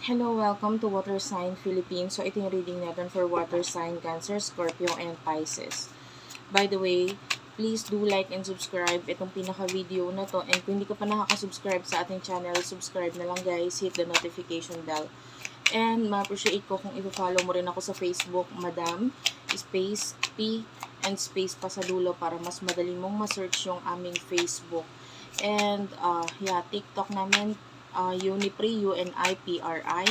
Hello, welcome to Water Sign Philippines. So, ito yung reading natin for Water Sign, Cancer, Scorpio, and Pisces. By the way, please do like and subscribe itong pinaka-video na to. And kung hindi ka pa nakaka-subscribe sa ating channel, subscribe na lang guys. Hit the notification bell. And ma-appreciate ko kung i-follow mo rin ako sa Facebook, Madam, space P, and space pa sa dulo para mas madali mong ma-search yung aming Facebook. And, uh, yeah, TikTok namin, uh, Unipri, U-N-I-P-R-I.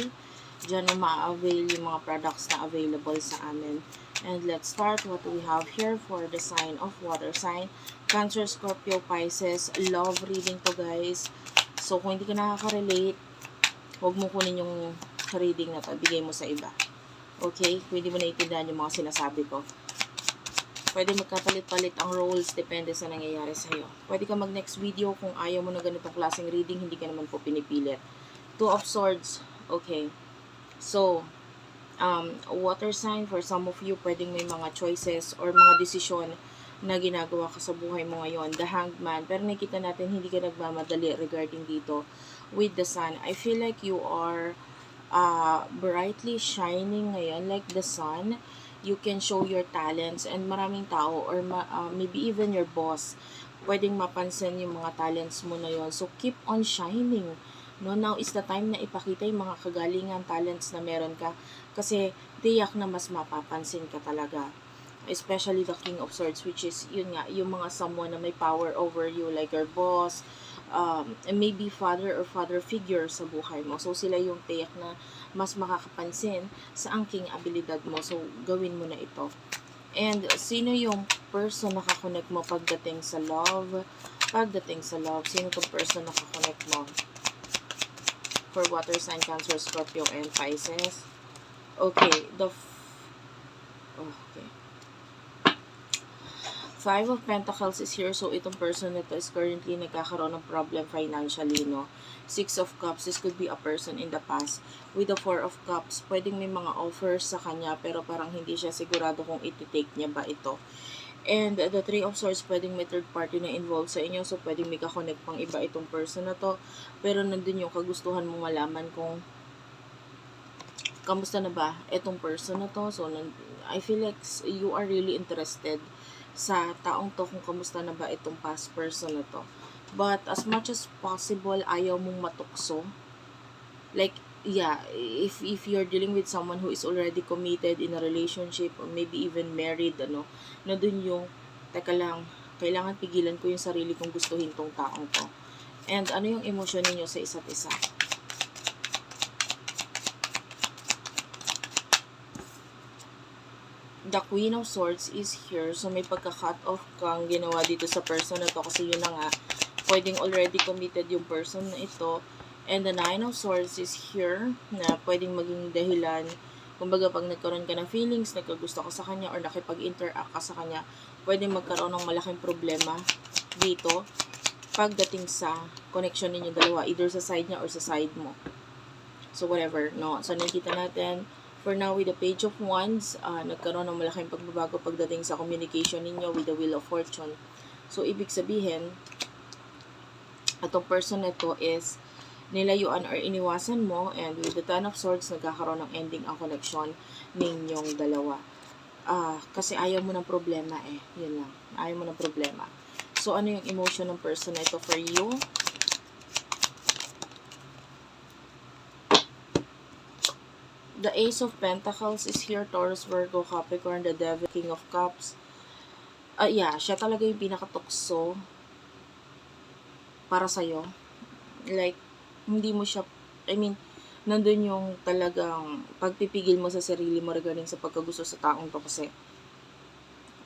Diyan mo ma-avail yung mga products na available sa amin. And let's start what we have here for the sign of water sign. Cancer, Scorpio, Pisces. Love reading to guys. So, kung hindi ka nakaka-relate, huwag mo kunin yung reading na to. Bigay mo sa iba. Okay? Pwede mo naiintindihan yung mga sinasabi ko. Pwede magkapalit-palit ang roles depende sa nangyayari sa'yo. Pwede ka mag next video kung ayaw mo na ganitong klaseng reading, hindi ka naman po pinipilit. Two of Swords, okay. So, um, water sign, for some of you, pwedeng may mga choices or mga desisyon na ginagawa ka sa buhay mo ngayon. The Hanged Man, pero nakita natin hindi ka nagmamadali regarding dito with the sun. I feel like you are uh, brightly shining ngayon like the sun you can show your talents and maraming tao or ma, uh, maybe even your boss pwedeng mapansin yung mga talents mo na yon so keep on shining no? Now is the time na ipakita yung mga kagalingan talents na meron ka kasi tiyak na mas mapapansin ka talaga. Especially the king of swords which is yun nga yung mga someone na may power over you like your boss um, maybe father or father figure sa buhay mo so sila yung tiyak na mas makakapansin sa angking abilidad mo. So, gawin mo na ito. And, sino yung person na kakonect mo pagdating sa love? Pagdating sa love, sino yung person na kakonect mo? For water sign, Cancer, Scorpio, and Pisces. Okay, the... Okay. Five of Pentacles is here. So, itong person na to is currently nagkakaroon ng problem financially, no? Six of Cups, this could be a person in the past. With the Four of Cups, pwedeng may mga offers sa kanya, pero parang hindi siya sigurado kung iti-take niya ba ito. And the Three of Swords, pwedeng may third party na involved sa inyo, so pwedeng may kakonect pang iba itong person na to. Pero nandun yung kagustuhan mong malaman kung kamusta na ba itong person na to. So, I feel like you are really interested sa taong to kung kamusta na ba itong past person na to. But as much as possible, ayaw mong matukso. Like, yeah, if if you're dealing with someone who is already committed in a relationship or maybe even married, ano, na dun yung, teka lang, kailangan pigilan ko yung sarili kong gustuhin tong taong to. And ano yung emosyon ninyo sa isa't isa? The Queen of Swords is here. So, may pagka-cut off kang ginawa dito sa person na to. Kasi yun na nga, pwedeng already committed yung person na ito. And the Nine of Swords is here na pwedeng maging dahilan. Kumbaga, pag nagkaroon ka ng feelings, nagkagusto ka sa kanya, or nakipag-interact ka sa kanya, pwedeng magkaroon ng malaking problema dito pagdating sa connection ninyo dalawa, either sa side niya or sa side mo. So, whatever, no? So, nakita natin, For now, with the Page of Wands, uh, nagkaroon ng malaking pagbabago pagdating sa communication ninyo with the Wheel of Fortune. So, ibig sabihin, itong person na to is nilayuan or iniwasan mo and with the Ten of Swords, nagkakaroon ng ending ang connection ninyong dalawa. Uh, kasi ayaw mo ng problema eh. Yun lang. Ayaw mo ng problema. So, ano yung emotion ng person na ito for you? The Ace of Pentacles is here, Taurus, Virgo, Capricorn, the Devil, King of Cups. Uh, yeah, siya talaga yung pinakatukso para sa'yo. Like, hindi mo siya, I mean, nandun yung talagang pagpipigil mo sa sarili mo regarding sa pagkagusto sa taong to kasi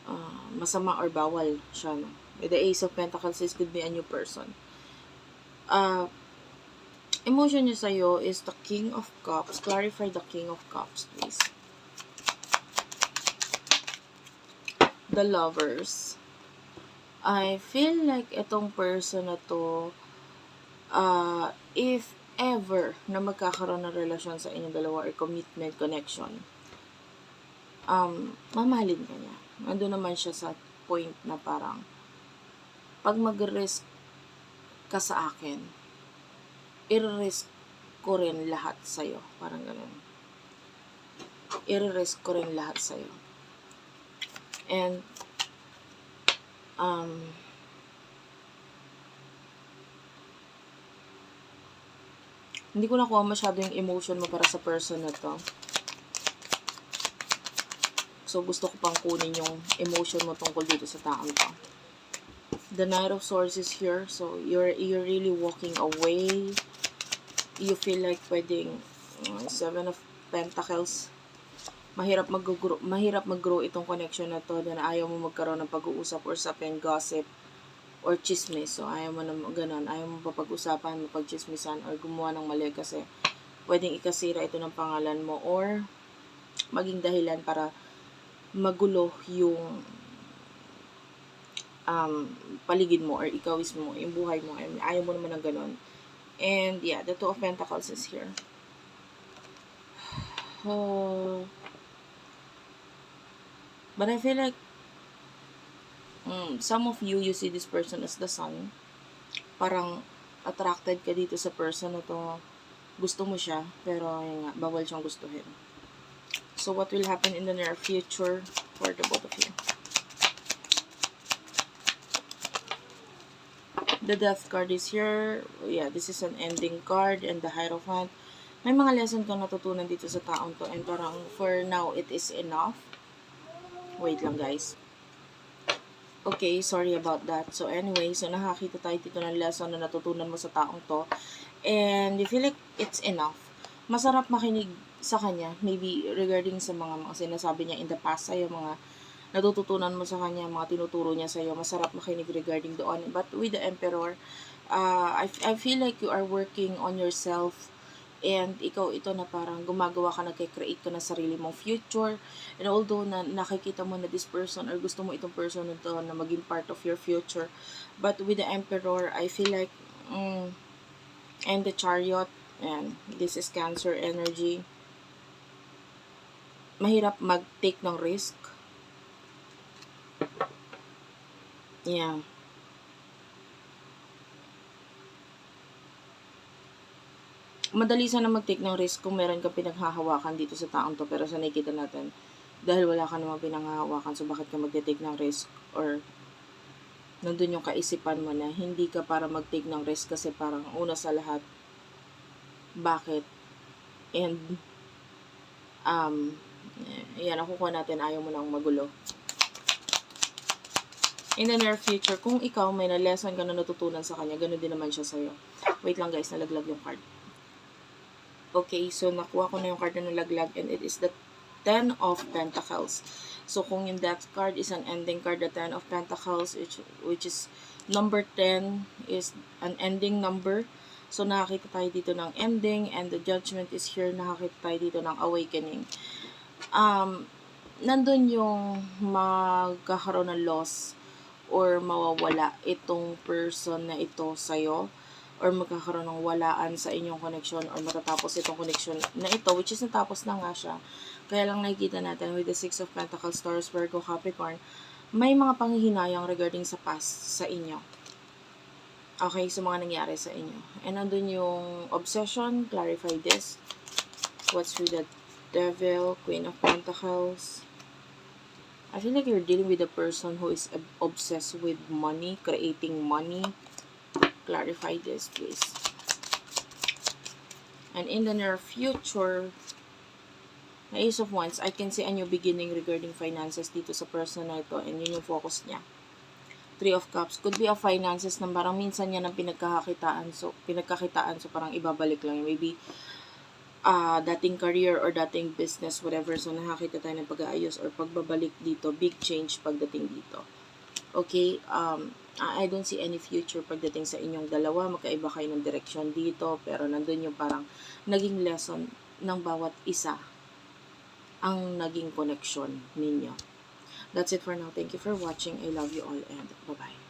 uh, masama or bawal siya. No? The Ace of Pentacles is could be a new person. Uh, emotion niya sa'yo is the King of Cups. Clarify the King of Cups, please. The Lovers. I feel like itong person na to, uh, if ever na magkakaroon ng relasyon sa inyong dalawa or commitment, connection, um, mamahalin ka niya. Ando naman siya sa point na parang, pag mag-risk ka sa akin, i-risk ko rin lahat sa'yo. Parang ganun. I-risk ko rin lahat sa'yo. And, um, hindi ko nakuha masyado yung emotion mo para sa person na to. So, gusto ko pang kunin yung emotion mo tungkol dito sa taong to. The Knight of Swords is here. So, you're, you're really walking away. You feel like pwedeng uh, Seven of Pentacles. Mahirap mag-grow, mahirap mag-grow itong connection na to. Then, ayaw mo magkaroon ng pag-uusap or sapin, gossip, or chismis. So, ayaw mo na ganun. Ayaw mo papag-usapan, mapag-chismisan, or gumawa ng mali kasi pwedeng ikasira ito ng pangalan mo or maging dahilan para magulo yung um, paligid mo or ikaw mo, yung buhay mo. Mean, ayaw mo naman ng ganun. And yeah, the Two of Pentacles is here. Uh, but I feel like mm, some of you, you see this person as the sun. Parang attracted ka dito sa person na to. Gusto mo siya, pero yun nga, bawal siyang gustuhin. So, what will happen in the near future for the both of you? The Death card is here. Yeah, this is an ending card and the Hierophant. May mga lesson kang natutunan dito sa taong to and parang for now, it is enough. Wait lang guys. Okay, sorry about that. So anyway, so nakakita tayo dito ng lesson na natutunan mo sa taong to. And you feel like it's enough. Masarap makinig sa kanya, maybe regarding sa mga, mga sinasabi niya in the past sa'yo, mga natututunan mo sa kanya, mga tinuturo niya sa'yo, masarap makinig regarding doon. But with the Emperor, uh, I, I feel like you are working on yourself and ikaw ito na parang gumagawa ka, nagkikreate ka ng sarili mong future. And although na nakikita mo na this person or gusto mo itong person na na maging part of your future, but with the Emperor, I feel like, mm, and the Chariot, and this is Cancer energy, mahirap mag-take ng risk. Yeah. Madali sana mag-take ng risk kung meron ka pinaghahawakan dito sa taong to pero sa nakikita natin dahil wala ka namang pinanghahawakan so bakit ka mag-take ng risk or nandun yung kaisipan mo na hindi ka para mag-take ng risk kasi parang una sa lahat bakit and um yan, nakukuha natin, ayaw mo nang magulo. In the near future, kung ikaw may na lesson ka na natutunan sa kanya, ganun din naman siya sa'yo. Wait lang guys, nalaglag yung card. Okay, so nakuha ko na yung card na nalaglag and it is the Ten of Pentacles. So kung yung that card is an ending card, the Ten of Pentacles, which, which is number 10 is an ending number. So nakakita tayo dito ng ending and the judgment is here, nakakita tayo dito ng awakening um, nandun yung magkakaroon ng loss or mawawala itong person na ito sa'yo or magkakaroon ng walaan sa inyong connection or matatapos itong connection na ito which is natapos na nga siya. Kaya lang nakikita natin with the Six of Pentacles, Taurus, Virgo, Capricorn, may mga panghihinayang regarding sa past sa inyo. Okay, sa mga nangyari sa inyo. And nandun yung obsession, clarify this. What's with the Devil, Queen of Pentacles. I feel like you're dealing with a person who is obsessed with money, creating money. Clarify this, please. And in the near future, na Ace of Wands, I can see a new beginning regarding finances dito sa person na ito and yun yung focus niya. Three of Cups. Could be a finances na parang minsan niya ng pinagkakakitaan. So, pinagkakitaan. So, parang ibabalik lang. Maybe, uh, dating career or dating business, whatever. So, nakakita tayo ng pag-aayos or pagbabalik dito. Big change pagdating dito. Okay? Um, I don't see any future pagdating sa inyong dalawa. Magkaiba kayo ng direction dito. Pero nandun yung parang naging lesson ng bawat isa ang naging connection ninyo. That's it for now. Thank you for watching. I love you all and bye-bye.